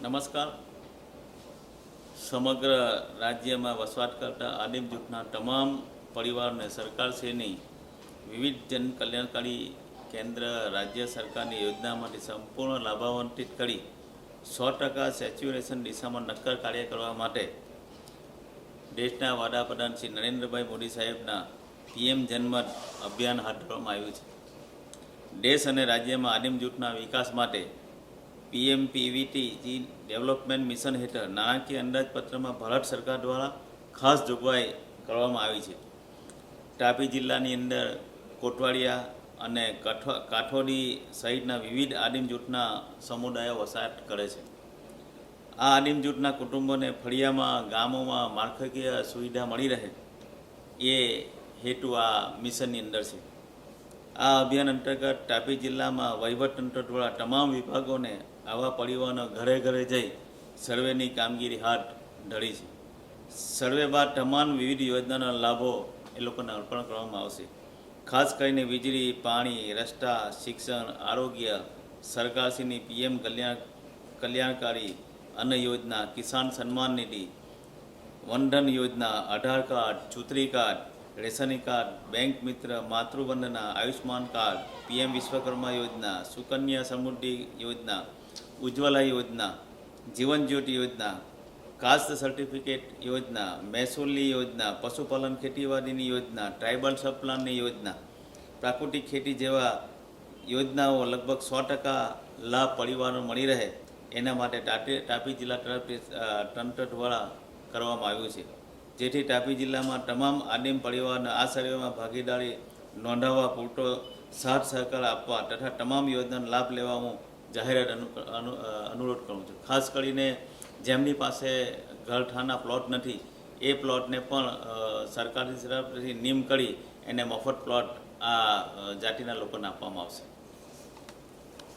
નમસ્કાર. સમગ્ર રાજ્યમાં વસવાટ કરતા આદિમ જૂથના તમામ પરિવારને સરકારશ્રીની વિવિધ જન કલ્યાણકારી કેન્દ્ર, રાજ્ય સરકારની યોજનામાંથી સંપૂર્ણ લાભાન્વિત કરી સો ટકા સેચ્યુરેશન દિશામાં નક્કર કાર્ય કરવા માટે દેશના વડાપ્રધાન શ્રી નરેન્દ્રભાઈ મોદી સાહેબના પીએમ જન્મત અભિયાન હાથ ધરવામાં આવ્યું છે. દેશ અને રાજ્યમાં આદિમ જૂથના વિકાસ માટે પીએમ પીવીટી ડેવલપમેન્ટ મિશન હેઠળ નાણાકીય અંદાજપત્રમાં ભારત સરકાર દ્વારા ખાસ જોગવાઈ કરવામાં આવી છે. તાપી જિલ્લાની અંદર કોટવાડિયા અને કઠ, કાઠોડી સહિતના વિવિધ આદિમ જૂથના સમુદાયો વસાહત કરે છે. આ આદિમ જૂથના કુટુંબોને ફળિયામાં, ગામોમાં માળખાકીય સુવિધા મળી રહે એ હેતુ આ મિશનની અંદર છે. આ અભિયાન અંતર્ગત તાપી જિલ્લામાં વહીવટતંત્ર દ્વારા તમામ વિભાગોને આવા પરિવારો ઘરે ઘરે જઈ સર્વેની કામગીરી હાથ ધરી છે. સર્વે બાદ તમામ વિવિધ યોજનાના લાભો એ લોકોને અર્પણ કરવામાં આવશે. ખાસ કરીને વીજળી, પાણી, રસ્તા, શિક્ષણ, આરોગ્ય, સરકારશ્રીની પીએમ કલ્યાણ, કલ્યાણકારી અન્ન યોજના, કિસાન સન્માન નિધિ વનધન યોજના, આધાર કાર્ડ ચૂંટણી કાર્ડ રેશનિંગ કાર્ડ, બેંક મિત્ર, માતૃવંદના આયુષ્માન કાર્ડ, પીએમ વિશ્વકર્મા યોજના, સુકન્યા સમૃદ્ધિ યોજના, ઉજ્જવલા યોજના, જીવન જ્યોતિ યોજના, કાસ્ટ સર્ટિફિકેટ યોજના મહેસૂલની યોજના, પશુપાલન ખેતીવાડીની યોજના, ટ્રાઇબલ સબપ્લાનની યોજના, પ્રાકૃતિક ખેતી જેવા યોજનાઓ લગભગ સો ટકા લાભ પરિવારો મળી રહે. એના માટે તાપી જિલ્લા તરફથી તંત્ર દ્વારા કરવામાં આવ્યું છે. જેથી તાપી જિલ્લામાં તમામ આદિમ પરિવારને આ સર્વેમાં ભાગીદારી નોંધાવવા પૂરતો સાથ સહકાર આપવા તથા તમામ યોજનાનો લાભ લેવા હું જાહેરાત અનુ અનુ અનુરોધ કરું છું. ખાસ કરીને જેમની પાસે ઘરઠાના પ્લોટ નથી, એ પ્લોટને પણ સરકારની તરફથી નિમ કરી એને મફત પ્લોટ આ જાતિના લોકોને આપવામાં આવશે.